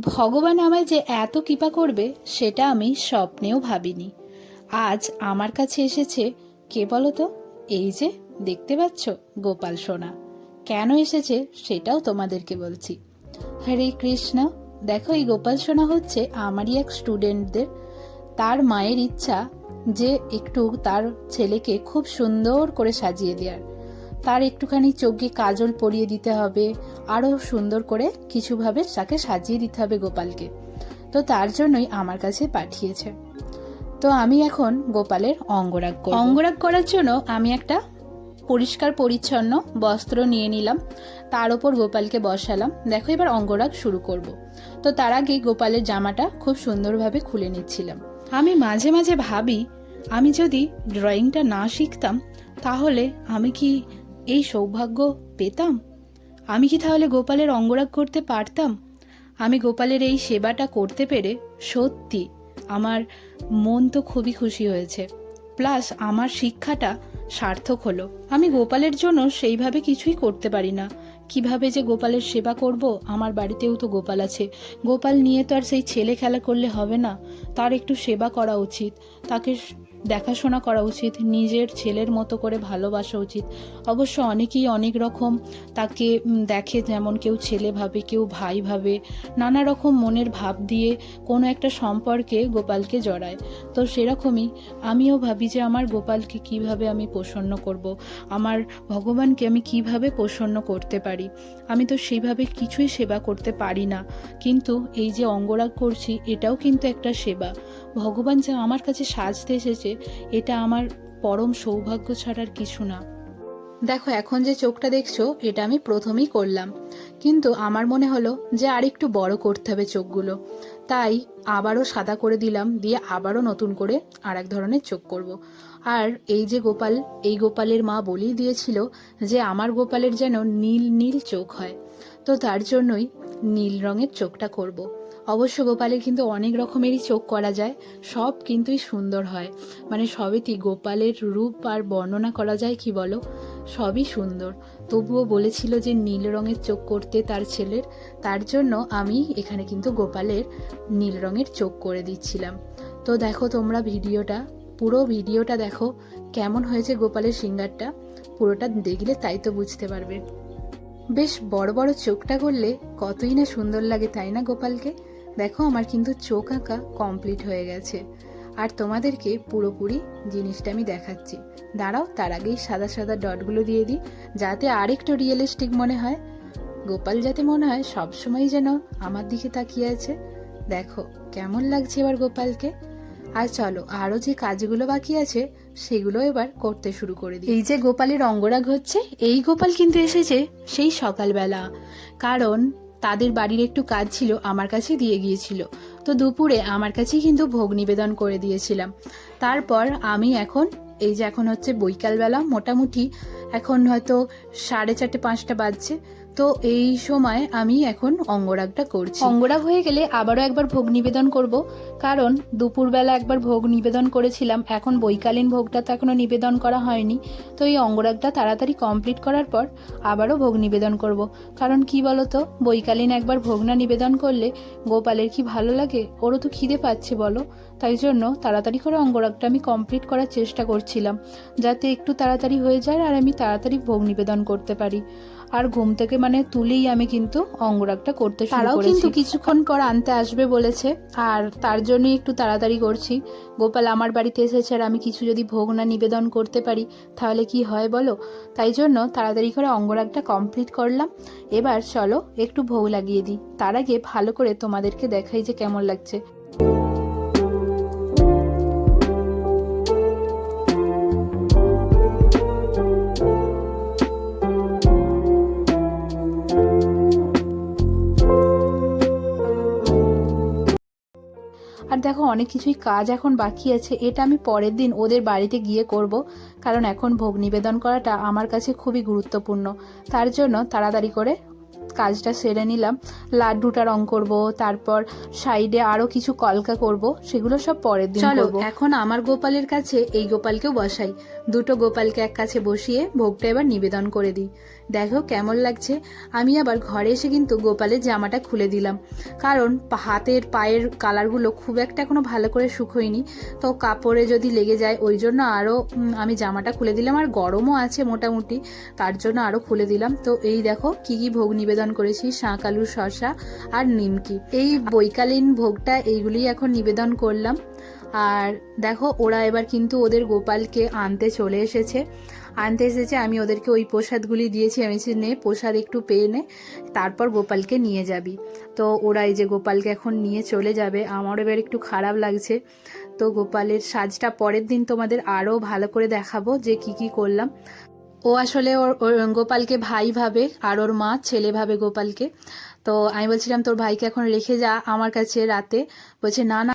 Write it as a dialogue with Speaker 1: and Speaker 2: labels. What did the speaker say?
Speaker 1: ভগবান আমায় যে এত কৃপা করবে, সেটা আমি স্বপ্নেও ভাবিনি। আজ আমার কাছে এসেছে, কে বলো তো? এই যে, দেখতে পাচ্ছ, গোপাল সোনা। কেন এসেছে, সেটাও তোমাদেরকে বলছি। হরে কৃষ্ণ, দেখো এই গোপাল সোনা হচ্ছে আমারই এক স্টুডেন্টদের। তার মায়ের ইচ্ছা যে একটু তার ছেলেকে খুব সুন্দর করে সাজিয়ে দেওয়ার তার একটুখানি চোখে কাজল পরিয়ে দিতে হবে আরও সুন্দর করে কিছুভাবে তাকে সাজিয়ে দিতে হবে গোপালকে। তো তার জন্যই আমার কাছে পাঠিয়েছে। তো আমি এখন গোপালের অঙ্গরাগ অঙ্গরাগ করার জন্য আমি একটা পরিষ্কার পরিচ্ছন্ন বস্ত্র নিয়ে নিলাম, তার ওপর গোপালকে বসালাম। দেখো এবার অঙ্গরাগ শুরু করব। তো তার আগে গোপালের জামাটা খুব সুন্দরভাবে খুলে নিচ্ছিলাম। আমি মাঝে মাঝে ভাবি, আমি যদি ড্রয়িংটা না শিখতাম, তাহলে আমি কি এই সৌভাগ্য পেতাম? আমি কি তাহলে গোপালের অঙ্গরাগ করতে পারতাম? আমি গোপালের এই সেবাটা করতে পেরে সত্যি আমার মন তো খুবই খুশি হয়েছে। প্লাস আমার শিক্ষাটা সার্থক হলো। আমি গোপালের জন্য সেইভাবে কিছুই করতে পারি না। কীভাবে যে গোপালের সেবা করব? আমার বাড়িতেও তো গোপাল আছে। গোপাল নিয়ে তো আর সেই ছেলে খেলা করলে হবে না। তার একটু সেবা করা উচিত। তাকে দেখাশোনা করা উচিত, নিজের ছেলের মতো করে ভালোবাসা উচিত। অবশ্য অনেকেই অনেক রকম তাকে দেখে যেমন কেউ ছেলে ভাবে, কেউ ভাই ভাবে, নানা রকম মনের ভাব দিয়ে কোনো একটা সম্পর্কে গোপালকে জড়ায়। তো সেরকমই আমিও ভাবি যে আমার গোপালকে কীভাবে আমি প্রসন্ন করব, আমার ভগবানকে আমি কীভাবে প্রসন্ন করতে পারি। আমি তো সেইভাবে কিছুই সেবা করতে পারি না। কিন্তু এই যে অঙ্গরাগ করছি, এটাও কিন্তু একটা সেবা। ভগবান যে আমার কাছে সাজতে এসেছে এটা আমার পরম সৌভাগ্য ছাড়ার কিছু না দেখো, এখন যে চোখটা দেখছ, এটা আমি প্রথমেই করলাম কিন্তু আমার মনে হলো যে আর একটু বড় করতে হবে চোখগুলো তাই আবারও সাদা করে দিলাম, দিয়ে আবারও নতুন করে আর এক ধরনের চোখ করব। আর এই যে গোপাল, এই গোপালের মা বলেই দিয়েছিল যে আমার গোপালের যেন নীল নীল চোখ হয় তো তার জন্যই নীল রঙের চোখটা করব। অবশ্য গোপালের কিন্তু অনেক রকমেরই চোখ করা যায়, সব কিন্তুই সুন্দর হয়। মানে সবেতেই গোপালের রূপ আর বর্ণনা করা যায় কি বলো? সবই সুন্দর। তবুও বলেছিল যে নীল রঙের চোখ করতে তার ছেলের, তার জন্য আমি এখানে কিন্তু গোপালের নীল রঙের চোখ করে দিচ্ছিলাম। তো দেখো তোমরা ভিডিওটা, পুরো ভিডিওটা দেখো, কেমন হয়েছে গোপালের সিঙ্গারটা? পুরোটা দেখলে তাই তো বুঝতে পারবে। বেশ বড় বড় চোখটা করলে কতই না সুন্দর লাগে, তাই না গোপালকে? দেখো আমার কিন্তু চোখ আঁকা কমপ্লিট হয়ে গেছে। আর তোমাদেরকে পুরোপুরি জিনিসটা আমি দেখাচ্ছি। দাঁড়াও, তার আগেই সাদা সাদা ডটগুলো দিয়ে দিই, যাতে আরেকটু রিয়েলিস্টিক মনে হয়। গোপাল যাতে মনে হয় সবসময় যেন আমার দিকে তাকিয়ে আছে। দেখো, কেমন লাগছে এবার গোপালকে। আর চলো আরও যে কাজগুলো বাকি আছে, সেগুলো এবার করতে শুরু করে দিই। এই যে গোপালের অঙ্গরাগ হচ্ছে, এই গোপাল কিন্তু এসেছে সেই সকালবেলা। কারণ তাদের বাড়ির একটু কাজ ছিল, আমার কাছে দিয়ে গিয়েছিল। তো দুপুরে আমার কাছেই কিন্তু ভোগ নিবেদন করে দিয়েছিলাম। তারপর আমি এখন, এই যে এখন হচ্ছে বৈকালবেলা, মোটামুটি এখন হয়তো সাড়ে চারটে, পাঁচটা বাজছে। তো এই সময় আমি এখন অঙ্গরাগটা করছি। অঙ্গরাগ হয়ে গেলে আবারও একবার ভোগ নিবেদন করব, কারণ দুপুরবেলা একবার ভোগ নিবেদন করেছিলাম, এখন বৈকালীন ভোগটা তো এখনও নিবেদন করা হয়নি। তো এই অঙ্গরাগটা তাড়াতাড়ি কমপ্লিট করার পর আবারও ভোগ নিবেদন করব। কারণ কি বলতো, বৈকালীন একবার ভোগ না নিবেদন করলে গোপালের কি ভালো লাগে? ওরও তো খিদে পাচ্ছে বলো। তাই জন্য তাড়াতাড়ি করে অঙ্গরাগটা আমি কমপ্লিট করার চেষ্টা করছিলাম, যাতে একটু তাড়াতাড়ি হয়ে যায় আর আমি তাড়াতাড়ি ভোগ নিবেদন করতে পারি। আর ঘুম থেকে মানে তুলেই আমি কিন্তু অঙ্গরাগটা করতে
Speaker 2: তারাও কিন্তু
Speaker 1: কিছুক্ষণ পর আনতে আসবে বলেছে আর তার জন্যই একটু তাড়াতাড়ি করছি। গোপাল আমার বাড়িতে এসেছে আর আমি কিছু যদি ভোগ না নিবেদন করতে পারি তাহলে কি হয় বলো? তাই জন্য তাড়াতাড়ি করে অঙ্গরাগটা কমপ্লিট করলাম। এবার চলো একটু ভোগ লাগিয়ে দিই। তার আগে ভালো করে তোমাদেরকে দেখাই যে কেমন লাগছে। আর দেখো, অনেক কিছুই কাজ এখন বাকি আছে। এটা আমি পরের দিন ওদের বাড়িতে গিয়ে করব, কারণ এখন ভোগ নিবেদন করাটা আমার কাছে খুবই গুরুত্বপূর্ণ। তার জন্য তাড়াতাড়ি করে কাজটা সেরে নিলাম। লাড্ডুটা রং করব তারপর সাইডে আরও কিছু কলকা করব সেগুলো সব পরের দিন
Speaker 2: চলো,
Speaker 1: করব। এখন আমার গোপালের কাছে এই গোপালকেও বসাই। দুটো গোপালকে এক কাছে বসিয়ে ভোগটা এবার নিবেদন করে দিই। দেখো কেমন লাগছে। আমি আবার ঘরে এসে কিন্তু গোপালের জামাটা খুলে দিলাম। কারণ হাতের পায়ের কালারগুলো খুব একটা এখনও ভালো করে শুকোয়নি তো কাপড়ে যদি লেগে যায় ওই জন্য আরও আমি জামাটা খুলে দিলাম। আর গরমও আছে মোটামুটি তার জন্য আরও খুলে দিলাম। তো এই দেখো কি কি ভোগ নিবেদন করেছি, শাঁক, আলু শশা আর নিমকি। এই বৈকালীন ভোগটা এইগুলি এখন নিবেদন করলাম। আর দেখো, ওরা এবার কিন্তু ওদের গোপালকে আনতে চলে এসেছে। আনতে এসেছে, আমি ওদেরকে ওই প্রসাদগুলি দিয়েছি, আমি নে, প্রসাদ একটু পেয়ে নে, তারপর গোপালকে নিয়ে যাবি। তো ওরা এই যে গোপালকে এখন নিয়ে চলে যাবে আমার এবার একটু খারাপ লাগছে। তো গোপালের সাজটা পরের দিন তোমাদের আরও ভালো করে দেখাবো যে কি কি করলাম। ও আসলে ওর গোপালকে ভাই ভাবে আর ওর মা ছেলে ভাবে গোপালকে। তো আমি বলছিলাম, তোর ভাইকে এখন রেখে যা আমার কাছে রাতে। বলছে, না না